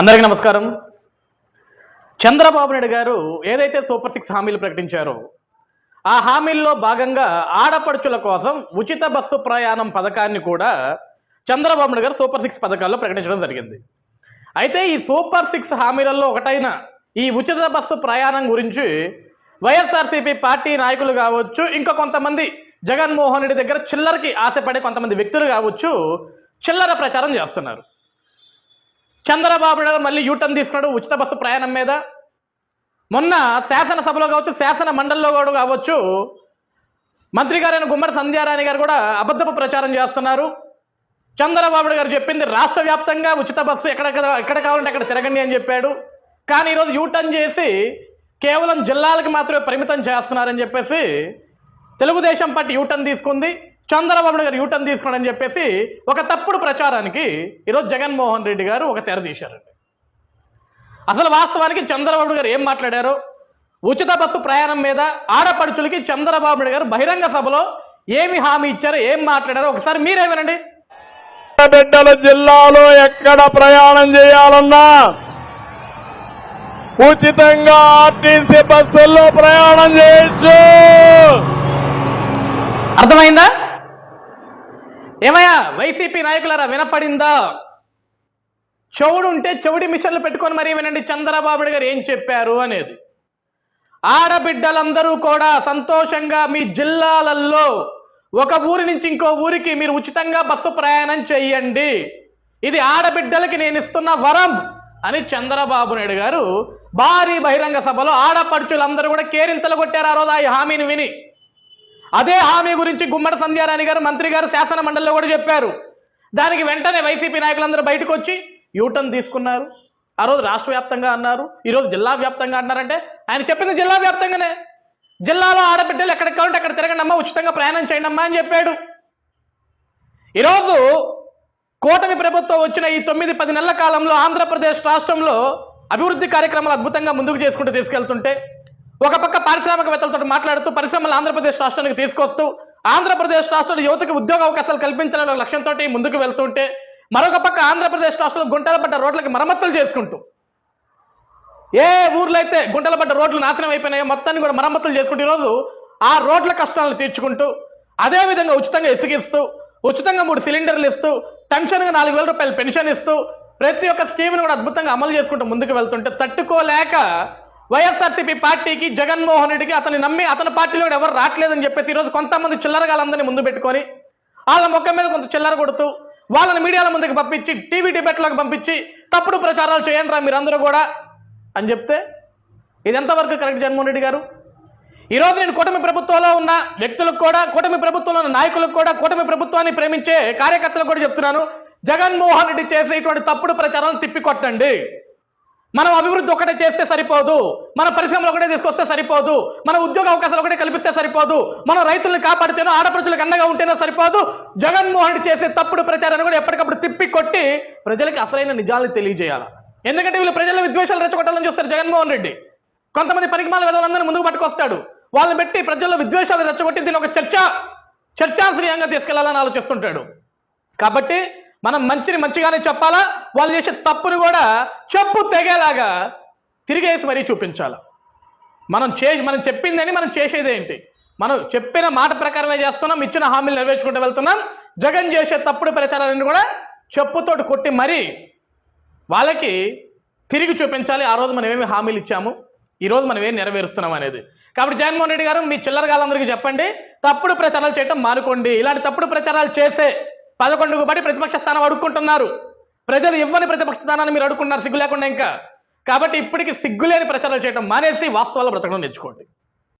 అందరికీ నమస్కారం. చంద్రబాబు నాయుడు గారు ఏదైతే సూపర్ సిక్స్ హామీలు ప్రకటించారో ఆ హామీల్లో భాగంగా ఆడపడుచుల కోసం ఉచిత బస్సు ప్రయాణం పథకాన్ని కూడా చంద్రబాబు నాయుడు గారు సూపర్ సిక్స్ పథకాల్లో ప్రకటించడం జరిగింది. అయితే ఈ సూపర్ సిక్స్ హామీలలో ఒకటైన ఈ ఉచిత బస్సు ప్రయాణం గురించి వైఎస్ఆర్సీపీ పార్టీ నాయకులు కావచ్చు ఇంకా కొంతమంది జగన్మోహన్ రెడ్డి దగ్గర చిల్లరకి ఆశపడే కొంతమంది వ్యక్తులు కావచ్చు చిల్లర ప్రచారం చేస్తున్నారు. చంద్రబాబు నాయుడు మళ్ళీ యూటర్న్ తీసుకున్నాడు ఉచిత బస్సు ప్రయాణం మీద. మొన్న శాసనసభలో కావచ్చు శాసన మండలిలో కూడా కావచ్చు మంత్రి గారైన గుమ్మడి సంధ్యారాణి గారు కూడా అబద్ధపు ప్రచారం చేస్తున్నారు. చంద్రబాబు గారు చెప్పింది రాష్ట్ర వ్యాప్తంగా ఉచిత బస్సు ఎక్కడ ఎక్కడ కావాలంటే అక్కడ తిరగండి అని చెప్పాడు. కానీ ఈరోజు యూటర్న్ చేసి కేవలం జిల్లాలకు మాత్రమే పరిమితం చేస్తున్నారని చెప్పేసి తెలుగుదేశం పార్టీ యూటర్న్ తీసుకుంది. చంద్రబాబు గారు యూటర్న్ తీసుకోండి అని చెప్పేసి ఒక తప్పుడు ప్రచారానికి ఈరోజు జగన్మోహన్ రెడ్డి గారు ఒక తెర తీశారండి. అసలు వాస్తవానికి చంద్రబాబు గారు ఏం మాట్లాడారు? ఉచిత బస్సు ప్రయాణం మీద ఆడపడుచులకి చంద్రబాబు నాయుడు గారు బహిరంగ సభలో ఏమి హామీ ఇచ్చారో ఏం మాట్లాడారో ఒకసారి మీరే వినండి. బిడ్డల జిల్లాలో ఎక్కడ ప్రయాణం చేయాలన్నా ఉచితంగా ఆర్టీసీ బస్సుల్లో ప్రయాణం చేయొచ్చు. అర్థమైందా? ఏమయ్యా వైసీపీ నాయకులారా వినపడిందా? చెవుడు ఉంటే చెవుడి మిషన్లు పెట్టుకొని మరీ వినండి చంద్రబాబు గారు ఏం చెప్పారు అనేది. ఆడబిడ్డలందరూ కూడా సంతోషంగా మీ జిల్లాలలో ఒక ఊరి నుంచి ఇంకో ఊరికి మీరు ఉచితంగా బస్సు ప్రయాణం చెయ్యండి. ఇది ఆడబిడ్డలకి నేను ఇస్తున్న వరం అని చంద్రబాబు నాయుడు గారు భారీ బహిరంగ సభలో ఆడపడుచులందరూ కూడా కేరింతలు కొట్టారు ఆ రోజు ఆ హామీని విని. అదే హామీ గురించి గుమ్మడి సంధ్యారాణి గారు మంత్రి గారు శాసన మండలిలో కూడా చెప్పారు. దానికి వెంటనే వైసీపీ నాయకులందరూ బయటకు వచ్చి యూటర్న్ తీసుకున్నారు. ఆ రోజు రాష్ట్ర వ్యాప్తంగా అన్నారు. ఈరోజు జిల్లా వ్యాప్తంగా అన్నారంటే ఆయన చెప్పింది జిల్లా వ్యాప్తంగానే. జిల్లాలో ఆడబిడ్డలు ఎక్కడికి కావాలంటే అక్కడ తిరగండి అమ్మా ఉచితంగా ప్రయాణం చేయండి అమ్మా అని చెప్పాడు. ఈరోజు కూటమి ప్రభుత్వం వచ్చిన ఈ తొమ్మిది పది నెలల కాలంలో ఆంధ్రప్రదేశ్ రాష్ట్రంలో అభివృద్ధి కార్యక్రమాలు అద్భుతంగా ముందుకు చేసుకుంటూ తీసుకెళ్తుంటే ఒక పక్క పారిశ్రామికవేత్తలతో మాట్లాడుతూ పరిశ్రమలు ఆంధ్రప్రదేశ్ రాష్ట్రానికి తీసుకొస్తూ ఆంధ్రప్రదేశ్ రాష్ట్రంలో యువతకు ఉద్యోగ అవకాశాలు కల్పించాలనే ఒక లక్ష్యంతో ముందుకు వెళ్తుంటే మరొక పక్క ఆంధ్రప్రదేశ్ రాష్ట్రంలో గుంటల పడ్డ రోడ్లకి మరమ్మతులు చేసుకుంటూ. ఏ ఊర్లో అయితే గుంటల పడ్డ రోడ్లు నాశనం అయిపోయినాయో మొత్తాన్ని కూడా మరమ్మతులు చేసుకుంటూ ఈరోజు ఆ రోడ్ల కష్టాలను తీర్చుకుంటూ అదేవిధంగా ఉచితంగా ఇసుగిస్తూ ఉచితంగా మూడు సిలిండర్లు ఇస్తూ పెన్షన్గా నాలుగు వేల రూపాయలు పెన్షన్ ఇస్తూ ప్రతి ఒక్క స్కీమ్ను కూడా అద్భుతంగా అమలు చేసుకుంటూ ముందుకు వెళ్తుంటే తట్టుకోలేక వైఎస్ఆర్సీపీ పార్టీకి జగన్మోహన్ రెడ్డికి అతన్ని నమ్మి అతని పార్టీలో కూడా ఎవరు రావట్లేదని చెప్పేసి ఈరోజు కొంతమంది చిల్లరగాలందరినీ ముందు పెట్టుకొని వాళ్ళ ముఖం మీద కొంత చిల్లర కొడుతూ వాళ్ళని మీడియాల ముందుకు పంపించి టీవీ డిబేట్లోకి పంపించి తప్పుడు ప్రచారాలు చేయండి రా మీరందరూ కూడా అని చెప్తే ఇది ఎంతవరకు కరెక్ట్ జగన్మోహన్ రెడ్డి గారు? ఈరోజు నేను కూటమి ప్రభుత్వంలో ఉన్న వ్యక్తులకు కూడా కూటమి ప్రభుత్వంలో ఉన్న నాయకులకు కూడా కూటమి ప్రభుత్వాన్ని ప్రేమించే కార్యకర్తలకు కూడా చెప్తున్నాను జగన్మోహన్ రెడ్డి చేసే ఇటువంటి తప్పుడు ప్రచారాలను తిప్పికొట్టండి మనం అభివృద్ధి ఒకటే చేస్తే సరిపోదు. మన పరిశ్రమలు ఒకటే తీసుకొస్తే సరిపోదు. మన ఉద్యోగ అవకాశాలు ఒకటే కల్పిస్తే సరిపోదు. మనం రైతులను కాపాడితేనో ఆడపడుచులకు అండగా ఉంటేనో సరిపోదు. జగన్మోహన్ రెడ్డి చేసే తప్పుడు ప్రచారాన్ని కూడా ఎప్పటికప్పుడు తిప్పి కొట్టి ప్రజలకి అసలైన నిజాలను తెలియజేయాలి. ఎందుకంటే వీళ్ళు ప్రజల విద్వేషాలు రెచ్చగొట్టాలని చూస్తారు జగన్మోహన్ రెడ్డి. కొంతమంది పరిమాల విధులందరినీ ముందుకు పట్టుకొస్తాడు. వాళ్ళని పెట్టి ప్రజల్లో విద్వేషాలు రెచ్చగొట్టి దీన్ని ఒక చర్చ చర్చాశ్రయంగా తీసుకెళ్ళాలని ఆలోచిస్తుంటాడు. కాబట్టి మనం మంచిని మంచిగానే చెప్పాలా? వాళ్ళు చేసే తప్పుని కూడా చెప్పు తెగేలాగా తిరిగేసి మరీ చూపించాలి. మనం చే మనం చెప్పిందని మనం చేసేది ఏంటి? మనం చెప్పిన మాట ప్రకారమే చేస్తున్నాం ఇచ్చిన హామీలు నెరవేర్చుకుంటూ వెళ్తున్నాం జగన్ చేసే తప్పుడు ప్రచారాలను కూడా చెప్పుతోటి కొట్టి మరీ వాళ్ళకి తిరిగి చూపించాలి. ఆ రోజు మనం ఏమి హామీలు ఇచ్చాము? ఈరోజు మనం ఏం నెరవేరుస్తున్నాం అనేది. కాబట్టి జగన్మోహన్ రెడ్డి గారు మీ చిల్లరగాలందరికీ చెప్పండి. తప్పుడు ప్రచారాలు చేయటం మానుకోండి. ఇలాంటి తప్పుడు ప్రచారాలు చేసే పదకొండుకు పడి ప్రతిపక్ష స్థానం అడుక్కుంటున్నారు. ప్రజలు ఇవ్వని ప్రతిపక్ష స్థానాన్ని మీరు అడుక్కున్నారు సిగ్గు లేకుండా ఇంకా. కాబట్టి ఇప్పటికి సిగ్గులేని ప్రచారం చేయడం మానేసి వాస్తవాలు బ్రతకడం నేర్చుకోండి.